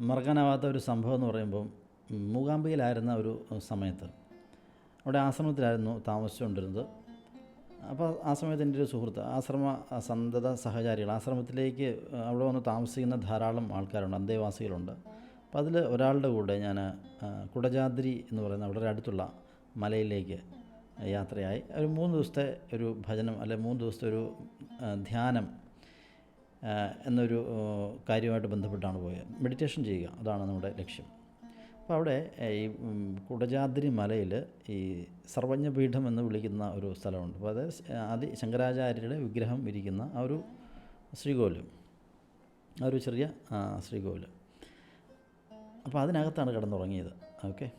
മറക്കാനാവാത്ത ഒരു സംഭവം എന്ന് പറയുമ്പം മൂകാംബികയിലായിരുന്ന ഒരു സമയത്ത്. അവിടെ ആശ്രമത്തിലായിരുന്നു താമസിച്ചുകൊണ്ടിരുന്നത്. അപ്പോൾ ആ സമയത്ത് എന്റെ ഒരു സുഹൃത്ത് ആശ്രമ സന്തത സഹചാരികൾ ആശ്രമത്തിലേക്ക് അവിടെ വന്ന് താമസിക്കുന്ന ധാരാളം ആൾക്കാരുണ്ട് അന്തേവാസികളുണ്ട്. അപ്പോൾ അതിൽ ഒരാളുടെ കൂടെ ഞാൻ കുടജാദ്രി എന്ന് പറയുന്ന വളരെ അടുത്തുള്ള മലയിലേക്ക് യാത്രയായി. ഒരു മൂന്ന് ദിവസത്തെ ഒരു ഭജനം അല്ലെ മൂന്ന് ദിവസത്തെ ഒരു ധ്യാനം എന്നൊരു കാര്യമായിട്ട് ബന്ധപ്പെട്ടാണ് പോയത്. മെഡിറ്റേഷൻ ചെയ്യുക അതാണ് നമ്മുടെ ലക്ഷ്യം. അപ്പോൾ അവിടെ ഈ കുടജാദ്രി മലയിൽ ഈ സർവജ്ഞപീഠം എന്ന് വിളിക്കുന്ന ഒരു സ്ഥലമുണ്ട്. അപ്പോൾ അത് ആദ്യ ആദി ശങ്കരാചാര്യരുടെ വിഗ്രഹം ഇരിക്കുന്ന ആ ഒരു ശ്രീകോവിലും ആ ഒരു ചെറിയ ആ, അപ്പോൾ അതിനകത്താണ് കിടന്നുറങ്ങിയത്. ഓക്കെ?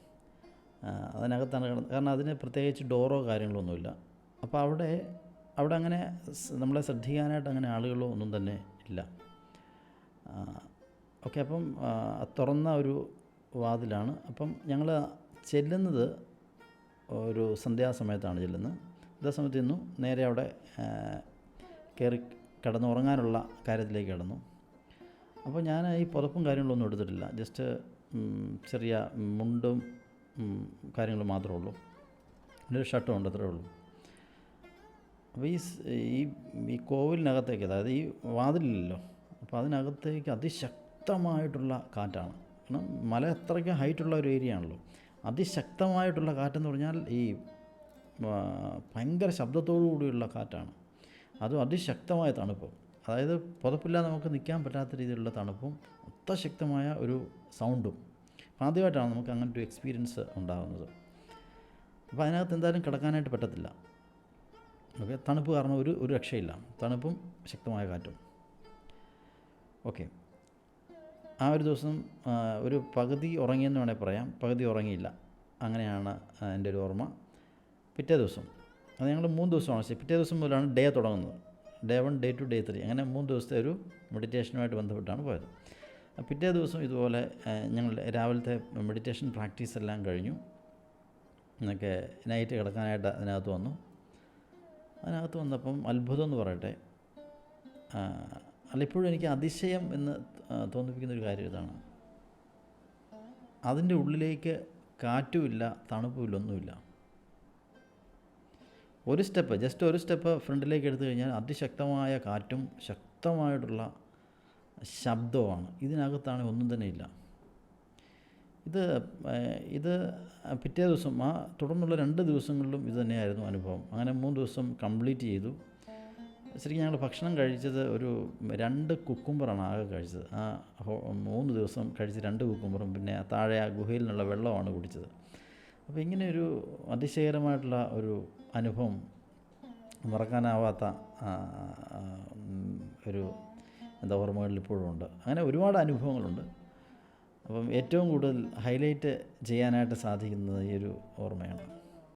അതിനകത്താണ് കിടന്ന് കാരണം അതിന് പ്രത്യേകിച്ച് ഡോറോ കാര്യങ്ങളൊന്നുമില്ല. അപ്പോൾ അവിടെ അവിടെ അങ്ങനെ നമ്മളെ ശ്രദ്ധിക്കാനായിട്ട് അങ്ങനെ ആളുകളോ ഒന്നും തന്നെ ഇല്ല. ഓക്കെ അപ്പം തുറന്ന ഒരു വാതിലാണ്. അപ്പം ഞങ്ങൾ ചെല്ലുന്നത് ഒരു സന്ധ്യാസമയത്താണ് ചെല്ലുന്നത്. സന്ധ്യാസമയത്ത് നിന്നു നേരെ അവിടെ കയറി കിടന്നുറങ്ങാനുള്ള കാര്യത്തിലേക്ക് കിടന്നു. അപ്പോൾ ഞാൻ ഈ പുതപ്പും കാര്യങ്ങളൊന്നും എടുത്തിട്ടില്ല. ജസ്റ്റ് ചെറിയ മുണ്ടും കാര്യങ്ങൾ മാത്രമേ ഉള്ളൂ. പിന്നെ ഒരു ഷർട്ടും ഉണ്ട് അത്രേ ഉള്ളൂ. അപ്പോൾ ഈ ഈ ഈ കോവിലിനകത്തേക്ക് അതായത് ഈ വാതിലില്ലല്ലോ അപ്പോൾ അതിനകത്തേക്ക് അതിശക്തമായിട്ടുള്ള കാറ്റാണ്. കാരണം മല അത്രയ്ക്ക് ഹൈറ്റുള്ള ഒരു ഏരിയ ആണല്ലോ അതിശക്തമായിട്ടുള്ള കാറ്റെന്ന് പറഞ്ഞാൽ ഈ ഭയങ്കര ശബ്ദത്തോടു കൂടിയുള്ള കാറ്റാണ്. അതും അതിശക്തമായ തണുപ്പ്. അതായത് പുതപ്പില്ലാതെ നമുക്ക് നിൽക്കാൻ പറ്റാത്ത രീതിയിലുള്ള തണുപ്പും അത്യശക്തമായ ഒരു സൗണ്ടും അപ്പോൾ ആദ്യമായിട്ടാണ് നമുക്ക് അങ്ങനത്തെ ഒരു എക്സ്പീരിയൻസ് ഉണ്ടാകുന്നത്. അപ്പോൾ അതിനകത്ത് എന്തായാലും കിടക്കാനായിട്ട് പറ്റത്തില്ല. ഓക്കെ തണുപ്പ് കാരണം ഒരു ഒരു രക്ഷയില്ല. തണുപ്പും ശക്തമായ കാറ്റും. ഓക്കെ. ആ ഒരു ദിവസം ഒരു പകുതി ഉറങ്ങിയെന്ന് വേണേൽ പറയാം. പകുതി ഉറങ്ങിയില്ല. അങ്ങനെയാണ് എന്റെ ഒരു ഓർമ്മ. പിറ്റേ ദിവസം. അത് ഞങ്ങൾ മൂന്ന് ദിവസമാണ് പക്ഷേ പിറ്റേ ദിവസം മുതലാണ് ഡേ തുടങ്ങുന്നത്. Day one day two day three. അങ്ങനെ മൂന്ന് ദിവസത്തെ ഒരു മെഡിറ്റേഷനുമായിട്ട് ബന്ധപ്പെട്ടാണ് പോയത്. പിറ്റേ ദിവസം ഇതുപോലെ ഞങ്ങൾ രാവിലത്തെ മെഡിറ്റേഷൻ പ്രാക്ടീസ് എല്ലാം കഴിഞ്ഞു. എന്നൊക്കെ നൈറ്റ് കിടക്കാനായിട്ട് അതിനകത്ത് വന്നു. അതിനകത്ത് വന്നപ്പം അത്ഭുതം എന്ന് പറയട്ടെ അല്ല ഇപ്പോഴും എനിക്ക് അതിശയം എന്ന് തോന്നിപ്പിക്കുന്ന ഒരു കാര്യം ഇതാണ്. അതിന്റെ ഉള്ളിലേക്ക് കാറ്റുമില്ല തണുപ്പുമില്ല ഒന്നുമില്ല. ഒരു സ്റ്റെപ്പ് ജസ്റ്റ് ഒരു സ്റ്റെപ്പ് ഫ്രണ്ടിലേക്ക് എടുത്തു കഴിഞ്ഞാൽ അതിശക്തമായ കാറ്റും ശക്തമായിട്ടുള്ള ശബ്ദവുമാണ്. ഇതിനകത്താണ് ഒന്നും തന്നെ ഇല്ല. ഇത് ഇത് പിറ്റേ ദിവസം ആ തുടർന്നുള്ള രണ്ട് ദിവസങ്ങളിലും ഇത് തന്നെയായിരുന്നു അനുഭവം. അങ്ങനെ മൂന്ന് ദിവസം കംപ്ലീറ്റ് ചെയ്തു. ശരിക്കും ഞങ്ങൾ ഭക്ഷണം കഴിച്ചത് ഒരു രണ്ട് കുക്കുംബറാണ് ആകെ കഴിച്ചത്. ആ മൂന്ന് ദിവസം കഴിച്ച് രണ്ട് കുക്കുംബറും പിന്നെ താഴെ ആ ഗുഹയിൽ നിന്നുള്ള വെള്ളമാണ് കുടിച്ചത്. അപ്പോൾ ഇങ്ങനെ ഒരു അതിശയകരമായിട്ടുള്ള ഒരു അനുഭവം മറക്കാനാവാത്ത ഒരു എന്താ ഓർമ്മകളിൽ ഇപ്പോഴും ഉണ്ട്. അങ്ങനെ ഒരുപാട് അനുഭവങ്ങളുണ്ട്. അപ്പം ഏറ്റവും കൂടുതൽ ഹൈലൈറ്റ് ചെയ്യാനായിട്ട് സാധിക്കുന്നത് ഈ ഒരു ഓർമ്മയാണ്.